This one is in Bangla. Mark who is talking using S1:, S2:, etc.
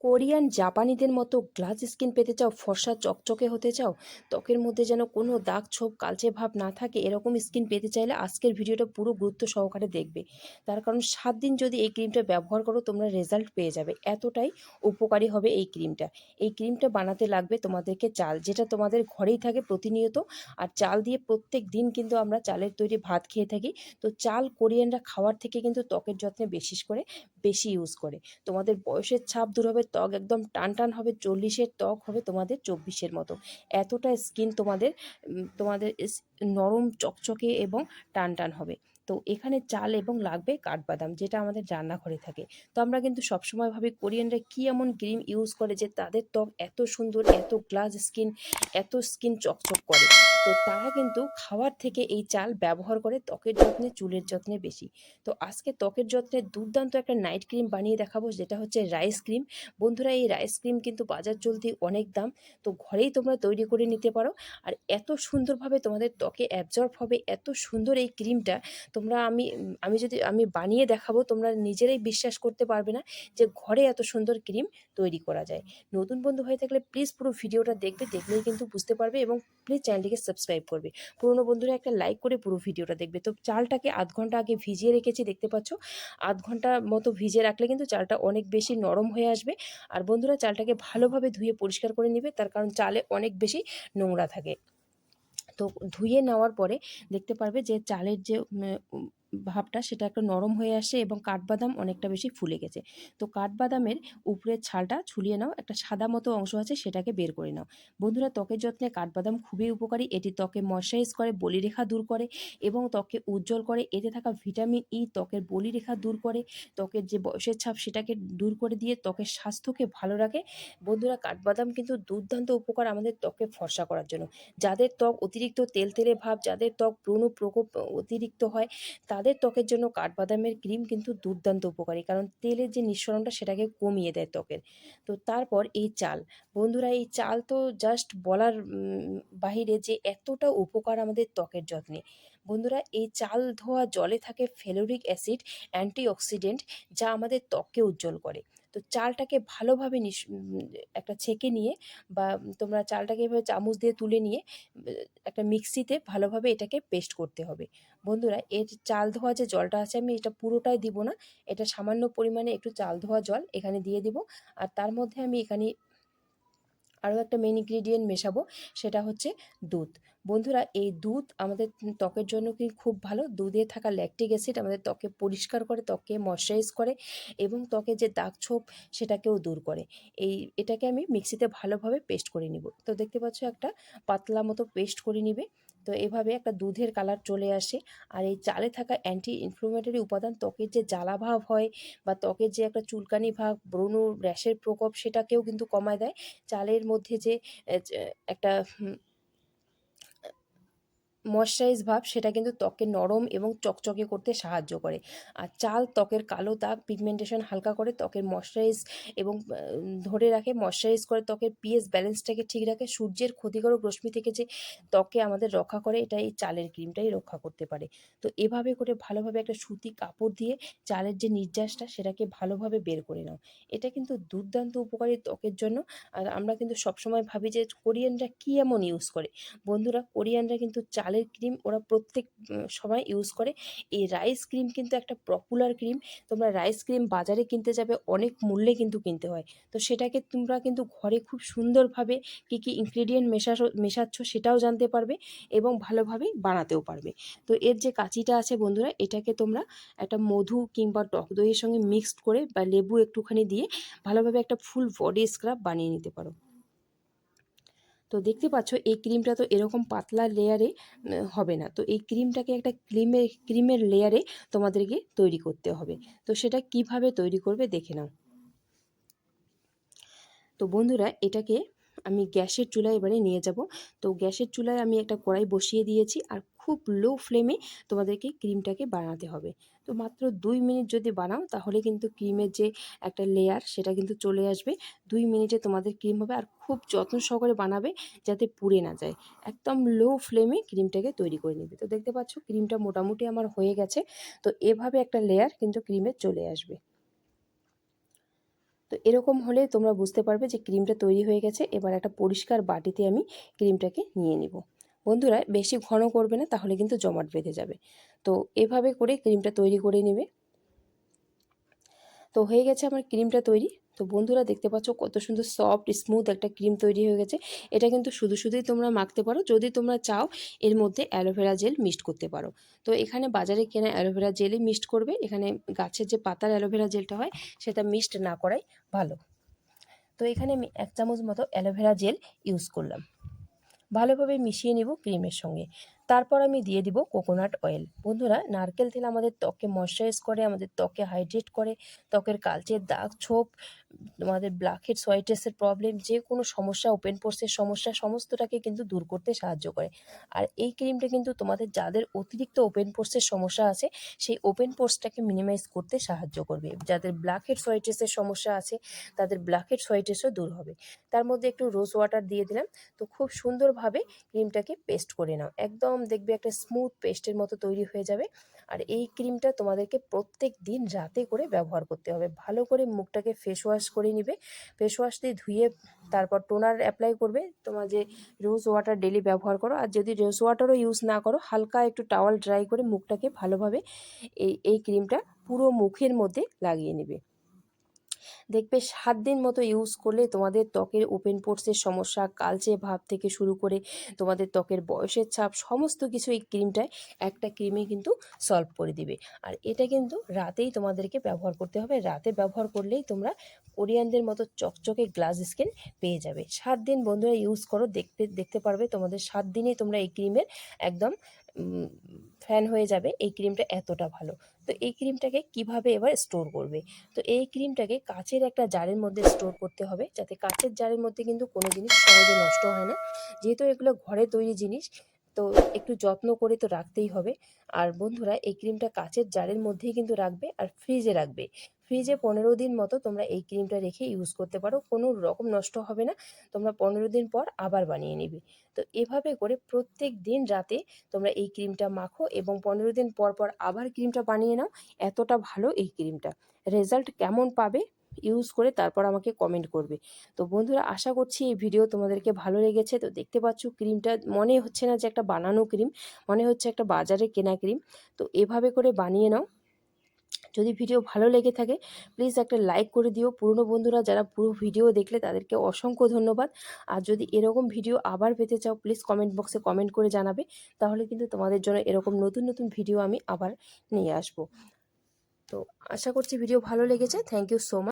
S1: কোরিয়ান জাপানিদের মতো গ্লাস স্কিন পেতে চাও, ফর্সা চকচকে হতে চাও, ত্বকের মধ্যে যেন কোনো দাগ, ছোপ, কালচে ভাব না থাকে, এরকম স্কিন পেতে চাইলে আজকের ভিডিওটা পুরো গুরুত্ব সহকারে দেখবে। তার কারণ সাত দিন যদি এই ক্রিমটা ব্যবহার করো, তোমরা রেজাল্ট পেয়ে যাবে। এতটাই উপকারী হবে এই ক্রিমটা। এই ক্রিমটা বানাতে লাগবে তোমাদেরকে চাল, যেটা তোমাদের ঘরেই থাকে প্রতিনিয়ত। আর চাল দিয়ে প্রত্যেক দিন কিন্তু আমরা চালের তৈরি ভাত খেয়ে থাকি। তো চাল কোরিয়ানরা খাওয়ার থেকে কিন্তু ত্বকের যত্নে বিশেষ করে বেশি ইউজ করে। তোমাদের বয়সের ছাপ দূর হবে ত্বক একদম টান টান হবে, চল্লিশের ত্বক হবে তোমাদের চব্বিশের মতো। এতটা স্কিন তোমাদের তোমাদের নরম, চকচকে এবং টান টান হবে। তো এখানে চাল এবং লাগবে কাঠবাদাম, যেটা আমাদের রান্নাঘরে থাকে। তো আমরা কিন্তু সবসময় ভাবি কোরিয়ানরা কী এমন ক্রিম ইউজ করে যে তাদের ত্বক এত সুন্দর, এত গ্লাস স্কিন, এত স্কিন চকচক করে। তো তারা কিন্তু খাওয়ার থেকে এই চাল ব্যবহার করে ত্বকের যত্নে, চুলের যত্নে বেশি। তো আজকে ত্বকের যত্নে দুর্দান্ত একটা নাইট ক্রিম বানিয়ে দেখাবো, যেটা হচ্ছে রাইস ক্রিম। বন্ধুরা, এই রাইস ক্রিম কিন্তু বাজার চলতি অনেক দাম, তো ঘরেই তোমরা তৈরি করে নিতে পারো। আর এত সুন্দরভাবে তোমাদের ত্বকে অ্যাবজর্ব হবে, এত সুন্দর এই ক্রিমটা তোমরা আমি আমি যদি, আমি বানিয়ে দেখাবো, তোমরা নিজেরাই বিশ্বাস করতে পারবে না যে ঘরে এত সুন্দর ক্রিম তৈরি করা যায়। নতুন বন্ধু হয়ে থাকলে প্লিজ পুরো ভিডিওটা দেখবে, দেখলেই কিন্তু বুঝতে পারবে এবং প্লিজ চ্যানেলটিকে সাবস্ক্রাইব করবে। পুরনো বন্ধুরা একটা লাইক করে পুরো ভিডিওটা দেখবে। তো চালটাকে আধ ঘণ্টা আগে ভিজিয়ে রেখেছি, দেখতে পাচ্ছ? আধ ঘণ্টা মতো ভিজিয়ে রাখলে কিন্তু চালটা অনেক বেশি নরম হয়ে আসবে। আর বন্ধুরা চালটাকে ভালোভাবে ধুয়ে পরিষ্কার করে নেবে, তার কারণ চালে অনেক বেশি নোংরা থাকে। ধুয়ে নেওয়ার পরে দেখতে পারবে যে চালের যে ভাবটা সেটা একটা নরম হয়ে আসে এবং কাঠবাদাম অনেকটা বেশি ফুলে গেছে। তো কাঠবাদামের উপরের ছালটা ছুলিয়ে নাও, একটা সাদা মতো অংশ আছে সেটাকে বের করে নাও। বন্ধুরা, ত্বকের যত্নে কাঠবাদাম খুবই উপকারী। এটি ত্বকে ময়শ্চারাইজ করে, বলিরেখা দূর করে এবং ত্বকে উজ্জ্বল করে। এতে থাকা ভিটামিন ই ত্বকের বলিরেখা দূর করে, ত্বকের যে বয়সের ছাপ সেটাকে দূর করে দিয়ে ত্বকের স্বাস্থ্যকে ভালো রাখে। বন্ধুরা, কাঠবাদাম কিন্তু দুর্দান্ত উপকার আমাদের ত্বকে ফর্সা করার জন্য। যাদের ত্বক অতিরিক্ত তেলতেলে ভাব, যাদের ত্বক ব্রণ প্রকোপ অতিরিক্ত হয় তাদের ত্বকের জন্য কাঠবাদামের ক্রিম কিন্তু দুর্দান্ত উপকারী। কারণ তেলের যে নিঃসরণটা সেটাকে কমিয়ে দেয় ত্বকের। তো তারপর এই চাল। বন্ধুরা, এই চাল তো জাস্ট বলার বাহিরে যে এতটা উপকার আমাদের ত্বকের যত্নে। বন্ধুরা, এই চাল ধোয়া জলে থাকে ফেলোরিক অ্যাসিড, অ্যান্টিঅক্সিডেন্ট যা আমাদের ত্বককে উজ্জ্বল করে। তো চালটাকে ভালোভাবে একটা ছেঁকে নিয়ে বা তোমরা চালটাকে এভাবে চামচ দিয়ে তুলে নিয়ে একটা মিক্সিতে ভালোভাবে এটাকে পেস্ট করতে হবে। বন্ধুরা, এর চাল ধোয়া যে জলটা আছে, আমি এটা পুরোটাই দিব না। এটা সামান্য পরিমাণে একটু চাল ধোয়া জল এখানে দিয়ে দিব। আর তার মধ্যে আমি এখানে আরও একটা মেন ইনগ্রিডিয়েন্ট মেশাবো, সেটা হচ্ছে দুধ। বন্ধুরা, এই দুধ আমাদের ত্বকের জন্য কি খুব ভালো? দুধে থাকা ল্যাকটিক অ্যাসিড আমাদের ত্বকে পরিষ্কার করে ত্বকে ময়শ্চারাইজ করে এবং ত্বকে যে দাগ ছোপ, সেটাকেও দূর করে। এই, এটাকে আমি মিক্সিতে ভালোভাবে পেস্ট করে নিব। তো দেখতে পাচ্ছ একটা পাতলা মতো পেস্ট করে নিবে। তো এভাবে একটা দুধের কালার চলে আসে। আর এই চালে থাকা অ্যান্টি ইনফ্লোমেটারি উপাদান ত্বকের যে জ্বালাভাব হয় বা ত্বকের যে একটা চুলকানি ভাব ব্রণ র্যাশের প্রকোপ সেটাকেও কিন্তু কমায় দেয়। চালের মধ্যে যে একটা ময়শ্চারাইজ ভাব সেটা কিন্তু ত্বকে নরম এবং চকচকে করতে সাহায্য করে। আর চাল ত্বকের কালো দাগ পিগমেন্টেশন হালকা করে ত্বকের ময়শ্চারাইজ এবং ধরে রাখে ময়শ্চারাইজ করে ত্বকের পিএস ব্যালেন্সটাকে ঠিক রাখে। সূর্যের ক্ষতিকারক রশ্মি থেকে যে ত্বককে আমাদের রক্ষা করে এটা এই চালের ক্রিমটাই রক্ষা করতে পারে। তো এভাবে করে ভালোভাবে একটা সুতি কাপড় দিয়ে চালের যে নির্যাসটা, সেটাকে ভালোভাবে বের করে নাও। এটা কিন্তু দুর্দান্ত উপকারী ত্বকের জন্য। আর আমরা কিন্তু সবসময় ভাবি যে কোরিয়ানরা কী এমন ইউজ করে? বন্ধুরা, কোরিয়ানরা কিন্তু চালের ক্রিম ওরা প্রত্যেক সময় ইউজ করে। এই রাইস ক্রিম কিন্তু একটা পপুলার ক্রিম তোমরা রাইস ক্রিম বাজারে কিনতে যাবে, অনেক মূল্যে কিন্তু কিনতে হয়। তো সেটাকে তোমরা কিন্তু ঘরে খুব সুন্দরভাবে কী কী ইনগ্রিডিয়েন্ট মেশা মেশাচ্ছ সেটাও জানতে পারবে এবং ভালোভাবে বানাতেও পারবে। তো এর যে কাঁচিটা আছে বন্ধুরা, এটাকে তোমরা একটা মধু কিংবা টক দইয়ের সঙ্গে মিক্সড করে বা লেবু একটুখানি দিয়ে ভালোভাবে একটা ফুল বডি স্ক্রাব বানিয়ে নিতে পারো। তো দেখতে পাচ্ছ এই ক্রিমটা তো এরকম পাতলা লেয়ারে হবে না। তো এই ক্রিমটাকে একটা ক্রিমের ক্রিমের লেয়ারে তোমাদেরকে তৈরি করতে হবে। তো সেটা কীভাবে তৈরি করবে দেখে নাও। তো বন্ধুরা, এটাকে আমি গ্যাসের চুলায় এবারে নিয়ে যাব। তো গ্যাসের চুলায় আমি একটা কড়াই বসিয়ে দিয়েছি আর খুব লো ফ্লেমে তোমাদেরকে ক্রিমটাকে বানাতে হবে। তো মাত্র দুই মিনিট যদি বানাও তাহলে কিন্তু ক্রিমের যে একটা লেয়ার সেটা কিন্তু চলে আসবে। দুই মিনিটে তোমাদের ক্রিম হবে আর খুব যত্ন সহকারে বানাবে যাতে পুড়ে না যায়। একদম লো ফ্লেমে ক্রিমটাকে তৈরি করে নেবে। তো দেখতে পাচ্ছ ক্রিমটা মোটামুটি আমার হয়ে গেছে। তো এভাবে একটা লেয়ার কিন্তু ক্রিমের চলে আসবে। তো এরকম হলে তোমরা বুঝতে পারবে যে ক্রিমটা তৈরি হয়ে গেছে। এবার একটা পরিষ্কার বাটিতে আমি ক্রিমটাকে নিয়ে নিব। বন্ধুরা, বেশি ঘন করবে না, তাহলে কিন্তু জমাট বেঁধে যাবে। তো এভাবে করে ক্রিমটা তৈরি করে নেবে। তো হয়ে গেছে আমার ক্রিমটা তৈরি। তো বন্ধুরা দেখতে পাচ্ছ কত সুন্দর সফট স্মুথ একটা ক্রিম তৈরি হয়ে গেছে। এটা কিন্তু শুধু শুধুই তোমরা মাখতে পারো। যদি তোমরা চাও, এর মধ্যে অ্যালোভেরা জেল মিক্সড করতে পারো। তো এখানে বাজারে কেনা অ্যালোভেরা জেলই মিক্সড করবে। এখানে গাছের যে পাতার অ্যালোভেরা জেলটা হয়, সেটা মিক্সড না করাই ভালো। তো এখানে আমি এক চামচ মতো অ্যালোভেরা জেল ইউজ করলাম। ভালোভাবে মিশিয়ে নেব ক্রিমের সঙ্গে। তারপর আমি দিয়ে দিব কোকোনাট অয়েল বন্ধুরা, নারকেল তেল আমাদের ত্বকে ময়শ্চারাইজ করে, আমাদের ত্বকে হাইড্রেট করে, ত্বকের কালচের দাগ, ছোপ, আমাদের ব্ল্যাকহেড সোয়াইটেসের প্রবলেম যে কোনো সমস্যা ওপেন পোর্সের সমস্যা, সমস্তটাকে কিন্তু দূর করতে সাহায্য করে। আর এই ক্রিমটা কিন্তু তোমাদের যাদের অতিরিক্ত ওপেন পোর্সের সমস্যা আছে, সেই ওপেন পোর্সটাকে মিনিমাইজ করতে সাহায্য করবে। যাদের ব্ল্যাকহেড সোয়াইটেসের সমস্যা আছে, তাদের ব্ল্যাকহেড সোয়াইটেসও দূর হবে। তার মধ্যে একটু রোজ ওয়াটার দিয়ে দিলাম। তো খুব সুন্দরভাবে ক্রিমটাকে পেস্ট করে নাও। একদম দেখবে একটা স্মুথ পেস্টের মতো তৈরি হয়ে যাবে। আর এই ক্রিমটা তোমাদেরকে প্রত্যেক দিন রাতে করে ব্যবহার করতে হবে। ভালো করে মুখটাকে ফেস ওয়াশ করে নিবে। ফেস ওয়াশ দিয়ে ধুয়ে তারপর টোনার অ্যাপ্লাই করবে। তোমার যে রোজ ওয়াটার ডেলি ব্যবহার করো। আর যদি রোজ ওয়াটারও ইউজ না করো, হালকা একটু টাওয়াল ড্রাই করে মুখটাকে ভালোভাবে এই এই ক্রিমটা পুরো মুখের মধ্যে লাগিয়ে নেবে। দেখবে সাত দিন মতো ইউজ করলে তোমাদের ত্বকের ওপেন পোর্সের সমস্যা, কালচে ভাব থেকে শুরু করে তোমাদের ত্বকের বয়সের ছাপ, সমস্ত কিছু এই ক্রিমটায় একটা ক্রিমে কিন্তু সলভ করে দিবে। আর এটা কিন্তু রাতেই তোমাদেরকে ব্যবহার করতে হবে। রাতে ব্যবহার করলেই তোমরা কোরিয়ানদের মতো চকচকে গ্লাস স্কিন পেয়ে যাবে। সাত দিন বন্ধুরা ইউজ করো, দেখতে দেখতে পারবে তোমাদের সাত দিনেই তোমরা এই ক্রিমের একদম ফ্যান হয়ে যাবে, এই ক্রিমটা এতটা ভালো। তো এই ক্রিমটাকে কীভাবে এবার স্টোর করবে? তো এই ক্রিমটাকে কাচের একটা জারের মধ্যে স্টোর করতে হবে, যাতে কাচের জারের মধ্যে কিন্তু কোনো জিনিস সহজে নষ্ট হয় না। যেহেতু এগুলো ঘরে তৈরি জিনিস তো একটু যত্ন করে তো রাখতেই হবে। আর বন্ধুরা, এই ক্রিমটা কাচের জারের মধ্যেই কিন্তু রাখবে আর ফ্রিজে রাখবে। ফ্রিজে পনেরো দিন মতো তোমরা এই ক্রিমটা রেখে ইউজ করতে পারো, কোনো রকম নষ্ট হবে না। তোমরা পনেরো দিন পর আবার বানিয়ে নেবে। তো এভাবে করে প্রত্যেক দিন রাতে তোমরা এই ক্রিমটা মাখো এবং পনেরো দিন পর পর আবার ক্রিমটা বানিয়ে নাও, এতটা ভালো এই ক্রিমটা। রেজাল্ট কেমন পাবে ইউজ করে তারপর আমাকে কমেন্ট করবে। তো বন্ধুরা, আশা করছি এই ভিডিও তোমাদেরকে ভালো লেগেছে। তো দেখতে পাচ্ছ ক্রিমটা মনে হচ্ছে না যে একটা বানানো ক্রিম মনে হচ্ছে একটা বাজারে কেনা ক্রিম তো এভাবে করে বানিয়ে নাও। যদি ভিডিও ভালো লেগে থাকে প্লিজ একটা লাইক করে দিও। পুরনো বন্ধুরা, যারা পুরো ভিডিও দেখলে তাদেরকে অসংখ্য ধন্যবাদ। আর যদি এরকম ভিডিও আবার পেতে চাও প্লিজ কমেন্ট বক্সে কমেন্ট করে জানাবে। তাহলে কিন্তু তোমাদের জন্য এরকম নতুন নতুন ভিডিও আমি আবার নিয়ে আসব। তো আশা করছি ভিডিও ভালো লেগেছে। Thank you so much